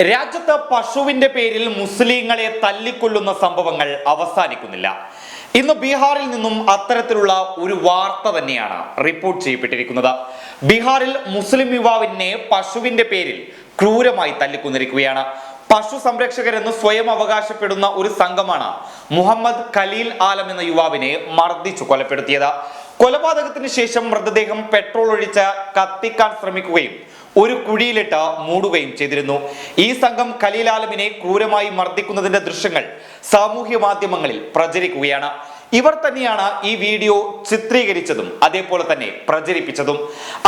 രാജ്യത്ത് പശുവിന്റെ പേരിൽ മുസ്ലിങ്ങളെ തല്ലിക്കൊല്ലുന്ന സംഭവങ്ങൾ അവസാനിക്കുന്നില്ല. ഇന്ന് ബീഹാറിൽ നിന്നും അത്തരത്തിലുള്ള ഒരു വാർത്ത തന്നെയാണ് റിപ്പോർട്ട് ചെയ്യപ്പെട്ടിരിക്കുന്നത്. ബീഹാറിൽ മുസ്ലിം യുവാവിനെ പശുവിന്റെ പേരിൽ ക്രൂരമായി തല്ലിക്കൊന്നിരിക്കുകയാണ്. പശു സംരക്ഷകരെന്ന് സ്വയം അവകാശപ്പെടുന്ന ഒരു സംഘമാണ് മുഹമ്മദ് ഖലീൽ ആലം എന്ന യുവാവിനെ മർദ്ദിച്ചു കൊലപ്പെടുത്തിയത്. കൊലപാതകത്തിന് ശേഷം മൃതദേഹം പെട്രോൾ ഒഴിച്ച് കത്തിക്കാൻ ശ്രമിക്കുകയും ഒരു കുഴിയിലിട്ട് മൂടുകയും ചെയ്തിരുന്നു. ഈ സംഘം ഖലീൽ ആലമിനെ ക്രൂരമായി മർദ്ദിക്കുന്നതിന്റെ ദൃശ്യങ്ങൾ സാമൂഹ്യ മാധ്യമങ്ങളിൽ പ്രചരിക്കുകയാണ്. ഇവർ തന്നെയാണ് ഈ വീഡിയോ ചിത്രീകരിച്ചതും അതേപോലെ തന്നെ പ്രചരിപ്പിച്ചതും.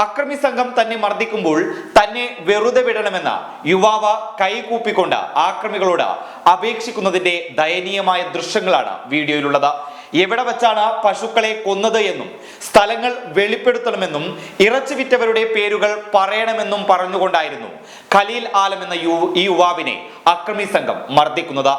അക്രമി സംഘം തന്നെ മർദ്ദിക്കുമ്പോൾ തന്നെ വെറുതെ വിടണമെന്ന യുവാവ് കൈകൂപ്പിക്കൊണ്ട് ആക്രമികളോട് അപേക്ഷിക്കുന്നതിന്റെ ദയനീയമായ ദൃശ്യങ്ങളാണ് വീഡിയോയിലുള്ളത്. എവിടെ വെച്ചാണ് പശുക്കളെ കൊന്നത് എന്നും സ്ഥലങ്ങൾ വെളിപ്പെടുത്തണമെന്നും ഇറച്ചി വിറ്റവരുടെ പേരുകൾ പറയണമെന്നും പറഞ്ഞുകൊണ്ടായിരുന്നു ഖലീൽ ആലം എന്ന യു ഈ യുവാവിനെ അക്രമി സംഘം മർദ്ദിക്കുന്നത്.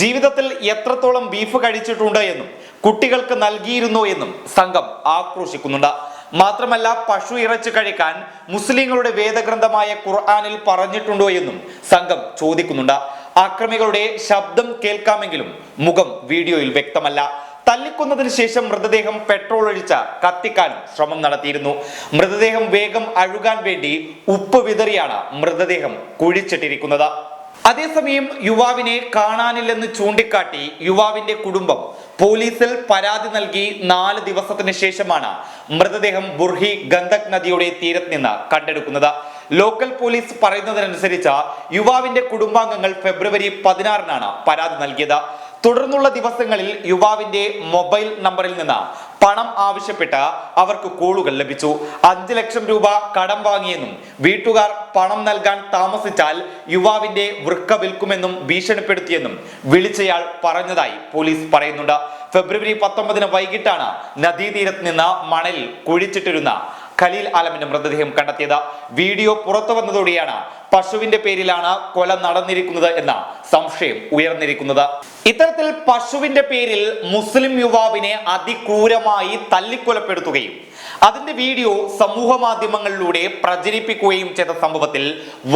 ജീവിതത്തിൽ എത്രത്തോളം ബീഫ് കഴിച്ചിട്ടുണ്ട് എന്നും കുട്ടികൾക്ക് നൽകിയിരുന്നു എന്നും സംഘം ആക്രോശിക്കുന്നുണ്ട്. മാത്രമല്ല പശു ഇറച്ചു കഴിക്കാൻ മുസ്ലിങ്ങളുടെ വേദഗ്രന്ഥമായ ഖുർആാനിൽ പറഞ്ഞിട്ടുണ്ടോ എന്നും സംഘം ചോദിക്കുന്നുണ്ട്. അക്രമികളുടെ ശബ്ദം കേൾക്കാമെങ്കിലും മുഖം വീഡിയോയിൽ വ്യക്തമല്ല. തല്ലിക്കൊന്നതിന് ശേഷം മൃതദേഹം പെട്രോൾ ഒഴിച്ച കത്തിക്കാൻ ശ്രമം നടത്തിയിരുന്നു. മൃതദേഹം വേഗം അഴുകാൻ വേണ്ടി ഉപ്പ് വിതറിയാണ് മൃതദേഹം കുഴിച്ചിട്ടിരിക്കുന്നത്. അതേസമയം യുവാവിനെ കാണാനില്ലെന്ന് ചൂണ്ടിക്കാട്ടി യുവാവിന്റെ കുടുംബം പോലീസിൽ പരാതി നൽകി നാല് ദിവസത്തിന് ശേഷമാണ് മൃതദേഹം ബുർഹി ഗന്ധക് നദിയുടെ തീരത്ത് നിന്ന് കണ്ടെടുക്കുന്നത്. ലോക്കൽ പോലീസ് പറയുന്നതിനനുസരിച്ച് യുവാവിന്റെ കുടുംബാംഗങ്ങൾ ഫെബ്രുവരി പതിനാറിനാണ് പരാതി നൽകിയത്. തുടർന്നുള്ള ദിവസങ്ങളിൽ യുവാവിന്റെ മൊബൈൽ നമ്പറിൽ നിന്ന് പണം ആവശ്യപ്പെട്ട് അവർക്ക് കോളുകൾ ലഭിച്ചു. അഞ്ച് ലക്ഷം രൂപ കടം വാങ്ങിയെന്നും വീട്ടുകാർ പണം നൽകാൻ താമസിച്ചാൽ യുവാവിന്റെ വൃക്ക വിൽക്കുമെന്നും ഭീഷണിപ്പെടുത്തിയെന്നും വിളിച്ചയാൾ പറഞ്ഞതായി പോലീസ് പറയുന്നുണ്ട്. ഫെബ്രുവരി പത്തൊമ്പതിന് വൈകിട്ടാണ് നദീതീരത്ത് നിന്ന് മണലിൽ കുഴിച്ചിട്ടിരുന്ന ഖലീൽ ആലമിന്റെ മൃതദേഹം കണ്ടെത്തിയത്. വീഡിയോ പുറത്തു വന്നതോടെയാണ് പശുവിന്റെ പേരിലാണ് കൊല നടന്നിരിക്കുന്നത് എന്ന സംശയം ഉയർന്നിരിക്കുന്നത്. ഇത്തരത്തിൽ പശുവിന്റെ പേരിൽ മുസ്ലിം യുവാവിനെ അതിക്രൂരമായി തല്ലിക്കൊലപ്പെടുത്തുകയും അതിന്റെ വീഡിയോ സമൂഹ മാധ്യമങ്ങളിലൂടെ പ്രചരിപ്പിക്കുകയും ചെയ്ത സംഭവത്തിൽ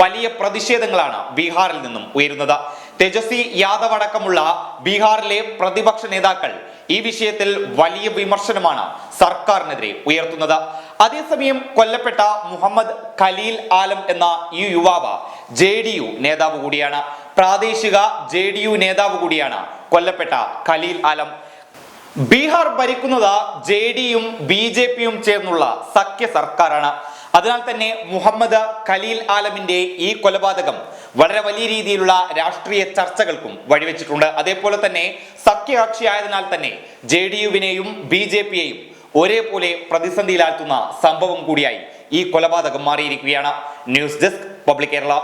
വലിയ പ്രതിഷേധങ്ങളാണ് ബീഹാറിൽ നിന്നും ഉയരുന്നത്. തേജസ്വി യാദവ് അടക്കമുള്ള ബീഹാറിലെ പ്രതിപക്ഷ നേതാക്കൾ ഈ വിഷയത്തിൽ വലിയ വിമർശനമാണ് സർക്കാരിനെതിരെ ഉയർത്തുന്നത്. അതേസമയം കൊല്ലപ്പെട്ട മുഹമ്മദ് ഖലീൽ ആലം എന്ന ഈ യുവാവ് ജെ നേതാവ് കൂടിയാണ്. പ്രാദേശിക ജെ ഡി യു നേതാവ് കൂടിയാണ് കൊല്ലപ്പെട്ട ഖലീൽ ആലം. ബീഹാർ ഭരിക്കുന്നത് ജെ ഡിയും ബി ജെ പിയും ചേർന്നുള്ള സഖ്യ സർക്കാരാണ്. അതിനാൽ തന്നെ മുഹമ്മദ് ഖലീൽ ആലമിന്റെ ഈ കൊലപാതകം വളരെ വലിയ രീതിയിലുള്ള രാഷ്ട്രീയ ചർച്ചകൾക്കും വഴിവെച്ചിട്ടുണ്ട്. അതേപോലെ തന്നെ സഖ്യകക്ഷിയായതിനാൽ തന്നെ ജെ ഡി യുവിനെയും ബി ജെ പിയെയും ഒരേപോലെ പ്രതിസന്ധിയിലാഴ്ത്തുന്ന സംഭവം കൂടിയായി ഈ കൊലപാതകം മാറിയിരിക്കുകയാണ്. News desk public Kerala.